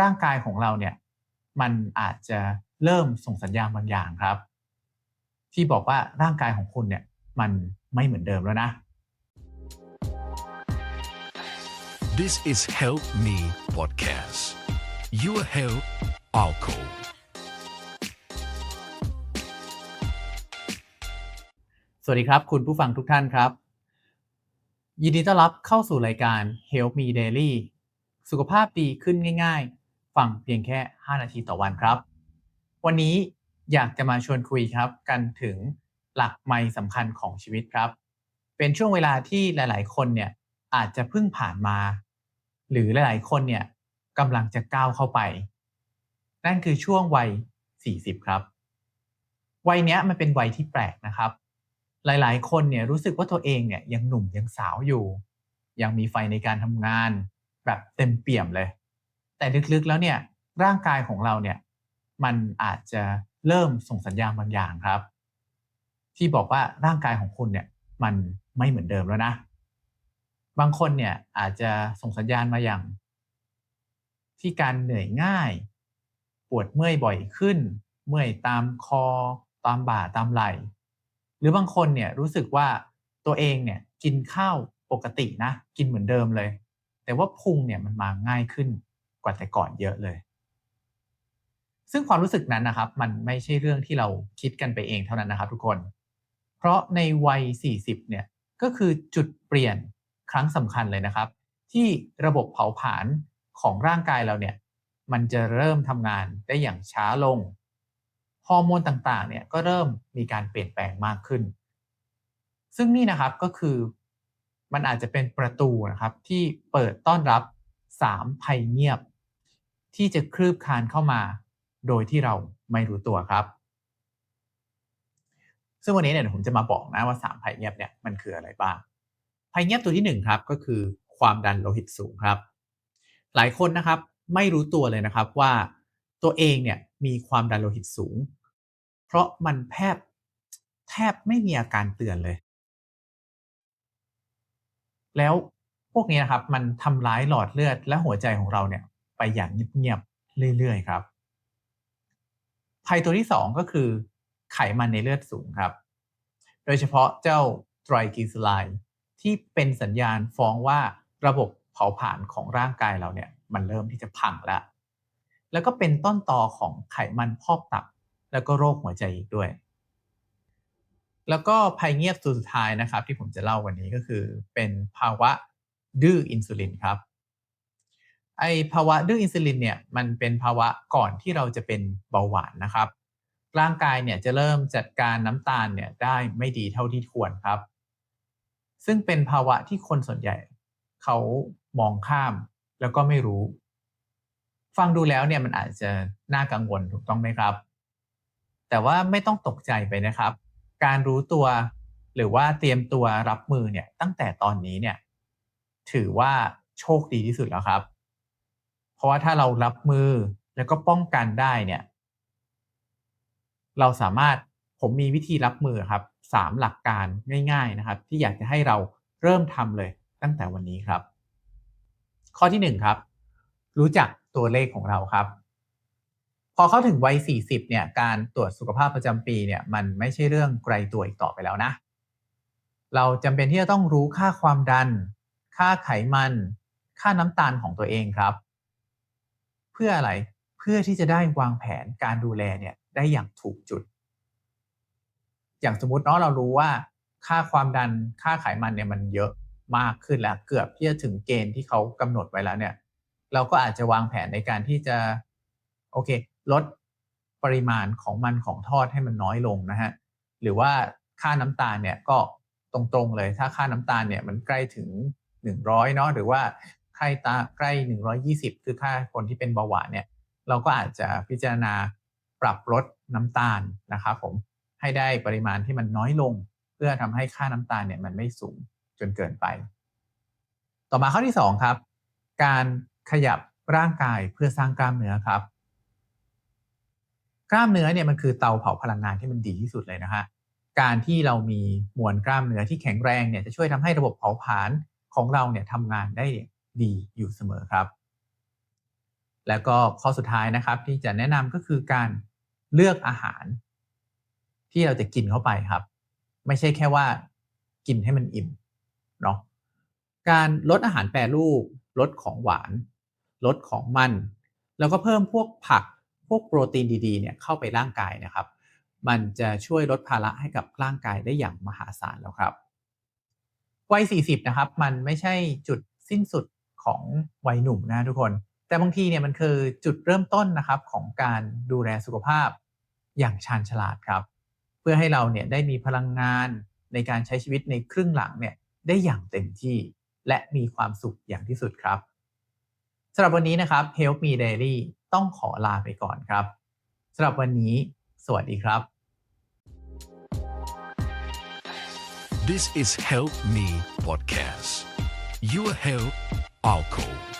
ร่างกายของเราเนี่ยมันอาจจะเริ่มส่งสัญญาณบางอย่างครับ ที่บอกว่าร่างกายของคุณเนี่ยมันไม่เหมือนเดิมแล้วนะ This is Help Me Podcast Your Health Our Goal สวัสดีครับ คุณผู้ฟังทุกท่านครับ ยินดีต้อนรับเข้าสู่รายการ Help Me Daily สุขภาพดีขึ้นง่ายๆ ฟังเพียงแค่ 5 นาทีต่อวันครับ วันนี้อยากจะมาชวนคุยครับกันถึงหลักไม่สำคัญของชีวิตครับ เป็นช่วงเวลาที่หลาย ๆ คนเนี่ยอาจจะเพิ่งผ่านมา หรือหลาย ๆ คนเนี่ยกำลังจะก้าวเข้าไป นั่นคือช่วงวัย 40 ครับ วัยเนี้ยมันเป็นวัยที่แปลกนะครับ หลาย ๆ คนเนี่ยรู้สึกว่าตัวเองเนี่ยยังหนุ่มยังสาวอยู่ ยังมีไฟในการทำงาน แบบเต็มเปี่ยมเลย แต่ลึกๆแล้วเนี่ยร่างกายของเราเนี่ยมันอาจจะเริ่มส่งสัญญาณบางอย่างครับ ที่บอกว่าร่างกายของคุณเนี่ยมันไม่เหมือนเดิมแล้วนะ บางคนเนี่ยอาจจะส่งสัญญาณมาอย่าง ที่การเหนื่อยง่าย ปวดเมื่อยบ่อยขึ้น เมื่อยตามคอ ตามบ่าตามไหล่ หรือบางคนเนี่ยรู้สึกว่าตัวเองเนี่ยกินข้าวปกตินะ กินเหมือนเดิมเลย แต่ว่าพุงเนี่ยมันมาง่ายขึ้น กว่าแต่ก่อนเยอะเลย ซึ่งความรู้สึกนั้นนะครับ มันไม่ใช่เรื่องที่เราคิดกันไปเองเท่านั้นนะครับ ทุกคน เพราะในวัย 40 เนี่ยก็คือจุดเปลี่ยนครั้งสำคัญเลยนะครับ ที่ระบบเผาผลาญของร่างกายเราเนี่ยมันจะเริ่มทำงานได้อย่างช้าลงฮอร์โมนต่างๆเนี่ยก็เริ่มมีการเปลี่ยนแปลงมากขึ้น ซึ่งนี่นะครับก็คือมันอาจจะเป็นประตูนะครับที่เปิดต้อนรับ สามภัยเงียบ ที่จะคลืบคลานเข้ามา โดยที่เราไม่รู้ตัวครับ ซึ่งวันนี้เนี่ยผมจะมาบอกนะว่าสามภัยเงียบเนี่ยมันคืออะไรบ้าง ภัยเงียบตัวที่หนึ่งครับก็คือความดันโลหิตสูงครับ หลายคนนะครับไม่รู้ตัวเลยนะครับว่าตัวเองเนี่ยมีความดันโลหิตสูง เพราะมันแทบแทบไม่มีอาการเตือนเลย แล้ว วกนี้นะครับมันทำร้ายหลอดเลือดและหัวใจของเราเนี่ยไปอย่างเงียบๆเรื่อยๆครับภัยตัวที่สองก็คือไขมันในเลือดสูงครับ โดยเฉพาะเจ้าไตรกลีเซอไรด์ที่เป็นสัญญาณฟ้องว่าระบบเผาผลาญของร่างกายเราเนี่ยมันเริ่มที่จะพังแล้ว แล้วก็เป็นต้นตอของไขมันพอกตับ แล้วก็โรคหัวใจอีกด้วย แล้วก็ภัยเงียบสุดท้ายนะครับ ที่ผมจะเล่าวันนี้ก็คือเป็นภาวะ ดื้ออินซูลินครับไอภาวะดื้ออินซูลินเนี่ยมันเป็นภาวะก่อนที่เราจะเป็นเบาหวานนะครับ ร่างกายเนี่ยจะเริ่มจัดการน้ำตาลเนี่ยได้ไม่ดีเท่าที่ควรครับ ซึ่งเป็นภาวะที่คนส่วนใหญ่ เขามองข้ามแล้วก็ไม่รู้ ฟังดูแล้วเนี่ยมันอาจจะน่ากังวลถูกต้องไหมครับ แต่ว่าไม่ต้องตกใจไปนะครับ การรู้ตัวหรือว่าเตรียมตัวรับมือเนี่ยตั้งแต่ตอนนี้เนี่ย ถือว่าโชคดีที่สุดแล้วครับ เพราะว่าถ้าเรารับมือแล้วก็ป้องกันได้เนี่ย เราสามารถผมมีวิธีรับมือครับสามหลักการง่าย ๆนะครับ ที่อยากจะให้เราเริ่มทำเลยตั้งแต่วันนี้ครับ ข้อที่หนึ่งครับ รู้จักตัวเลขของเราครับ พอเข้าถึงวัย 40 เนี่ย การตรวจสุขภาพประจำปีเนี่ย มันไม่ใช่เรื่องไกลตัวอีกต่อไปแล้วนะ เราจำเป็นที่จะต้องรู้ค่าความดัน ค่าไขมัน ค่าน้ำตาลของตัวเองครับ เพื่ออะไรเพื่อที่จะได้วางแผนการดูแลเนี่ยได้อย่างถูกจุด อย่างสมมติเนาะเรารู้ว่า ค่าความดันค่าไขมันเนี่ยมันเยอะมากขึ้นแล้วเกือบที่จะถึงเกณฑ์ที่เขากำหนดไว้แล้วเนี่ย เราก็อาจจะวางแผนในการที่จะโอเค ลดปริมาณของมันของทอดให้มันน้อยลงนะฮะหรือว่าค่าน้ำตาลเนี่ยก็ตรงๆเลยถ้าค่าน้ำตาลเนี่ยมันใกล้ถึง 100เนาะหรือว่าใกล้ตาใกล้ 120 คือค่าคนที่เป็นเบาหวานเนี่ยเราก็อาจจะพิจารณาปรับลดน้ำตาลนะครับผมให้ได้ปริมาณที่มันน้อยลง เพื่อทำให้ค่าน้ำตาลเนี่ยมันไม่สูงจนเกินไป ต่อมาข้อที่ 2 ครับ การขยับร่างกายเพื่อสร้างกล้ามเนื้อครับ กล้ามเนื้อเนี่ยมันคือเตาเผาพลังงานที่มันดีที่สุดเลยนะฮะการที่เรามีมวลกล้ามเนื้อที่แข็งแรงเนี่ยจะช่วยทำให้ระบบเผาผลาญ ของเราเนี่ยทำงานได้ดีอยู่เสมอครับ แล้วก็ข้อสุดท้ายนะครับที่จะแนะนำก็คือการเลือกอาหาร ที่เราจะกินเข้าไปครับ ไม่ใช่แค่ว่ากินให้มันอิ่มเนาะการลดอาหารแปรรูป ลดของหวาน ลดของมัน แล้วก็เพิ่มพวกผักพวกโปรตีนดีๆเนี่ยเข้าไปร่างกายนะครับ มันจะช่วยลดภาระให้กับร่างกายได้อย่างมหาศาลแล้วครับ วัย 40 นะครับ มันไม่ใช่จุดสิ้นสุดของวัยหนุ่มนะทุกคน แต่บางทีเนี่ยมันคือจุดเริ่มต้นนะครับของการดูแลสุขภาพอย่างชาญฉลาดครับ เพื่อให้เราเนี่ยได้มีพลังงานในการใช้ชีวิตในครึ่งหลังเนี่ยได้อย่างเต็มที่ และมีความสุขอย่างที่สุดครับสำหรับวันนี้นะครับ Help Me Daily ต้องขอลาไปก่อนครับสำหรับวันนี้ สวัสดีครับ This is Help Me Podcast. Your help, our call.